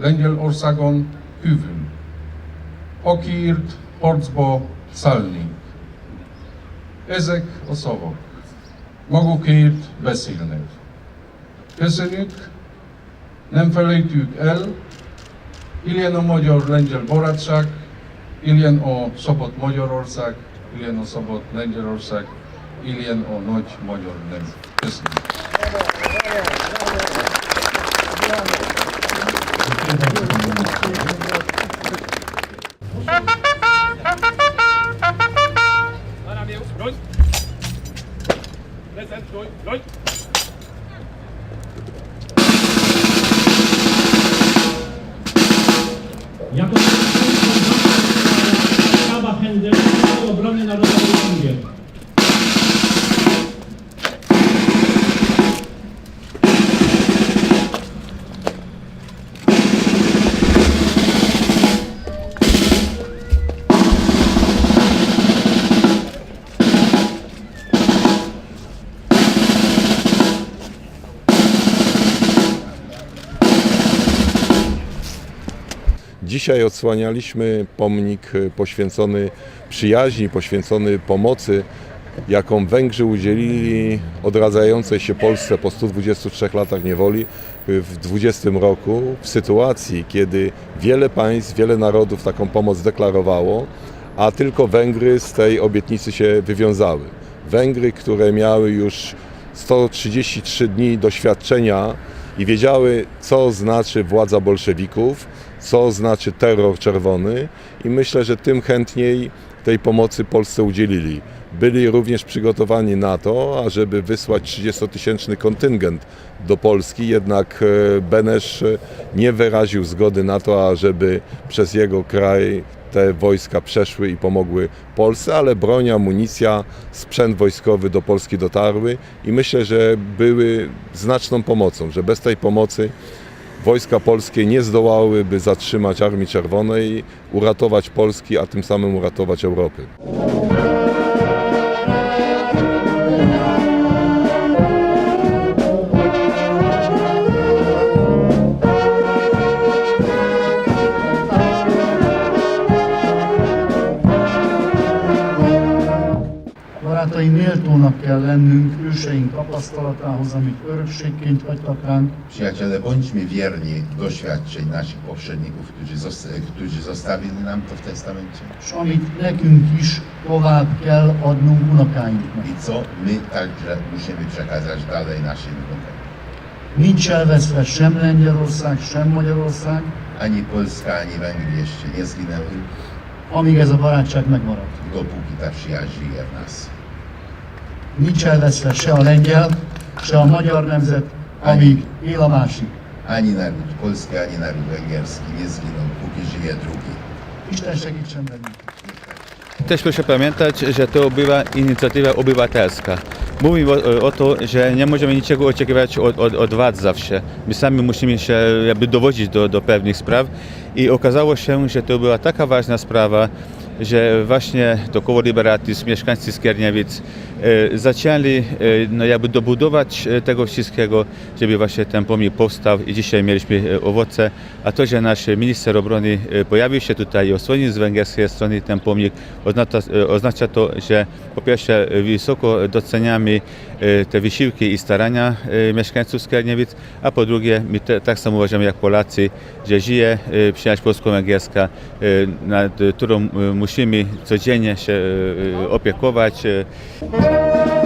Lengyelországon kívül. Akiért harcba szállni. Ezek a szavak magukért beszélnek. Köszönjük, nem felejtjük el, Ilyen a magyar-lengyel barátság, ilyen a szabad Magyarország, ilyen a szabad Lengyelország, ilyen a nagy magyar nem. Köszönöm. Los! Letztendlich durch! Los! Jakob! Dzisiaj odsłanialiśmy pomnik poświęcony przyjaźni, poświęcony pomocy, jaką Węgrzy udzielili odradzającej się Polsce po 123 latach niewoli w 20 roku, w sytuacji, kiedy wiele państw, wiele narodów taką pomoc deklarowało, a tylko Węgry z tej obietnicy się wywiązały. Węgry, które miały już 133 dni doświadczenia i wiedziały, co znaczy władza bolszewików, co znaczy terror czerwony. I myślę, że tym chętniej tej pomocy Polsce udzielili. Byli również przygotowani na to, ażeby wysłać 30-tysięczny kontyngent do Polski, jednak e, Benesz e, nie wyraził zgody na to, ażeby przez jego kraj te wojska przeszły i pomogły Polsce, ale broń, amunicja, sprzęt wojskowy do Polski dotarły i myślę, że były znaczną pomocą, że bez tej pomocy wojska polskie nie zdołałyby zatrzymać Armii Czerwonej, uratować Polski, a tym samym uratować Europy. Méltónak kell lennünk őseink tapasztalatához, amit örökségként hagytak ránk, Przyjaciele, bądźmy wierni doświadczeń naszych poprzedników, którzy, zosta- którzy zostawili nam to w testamencie. és amit nekünk is tovább kell adnunk unokáinknak. I co my także musimy przekazać dalej naszym wnukom. Nincs elveszve sem Lengyelország, sem Magyarország, Ani Polska, ani Węgry jeszcze nie zginęły, amíg ez a barátság megmarad. dopóki ta przyjaźń żyje w nas. Nincs elveszve se a lengyel, se a magyar nemzet, amíg él a másik. Ani naród polski, ani naród węgierski nie zginą, póki żyje drugi. Isten segítsen bennünket! Też proszę pamiętać, że to była inicjatywa obywatelska. Mówimy o, o to, że nie możemy niczego oczekiwać od, od, od władz zawsze. My sami musimy się jakby dowodzić do, do pewnych spraw i okazało się, że to była taka ważna sprawa, że właśnie to koło Liberatis, mieszkańcy Skierniewic e, zaczęli e, no jakby dobudować e, tego wszystkiego, żeby właśnie ten pomnik powstał. I dzisiaj mieliśmy owoce, a to, że nasz minister obrony pojawił się tutaj i osłonił z węgierskiej strony ten pomnik, oznacza, oznacza to, że po pierwsze wysoko doceniamy te wysiłki i starania mieszkańców Skierniewic, a po drugie my te, tak samo uważamy jak Polacy, że żyje przyjaźń polsko-węgierska, nad którą e, musimy codziennie się e, opiekować. e,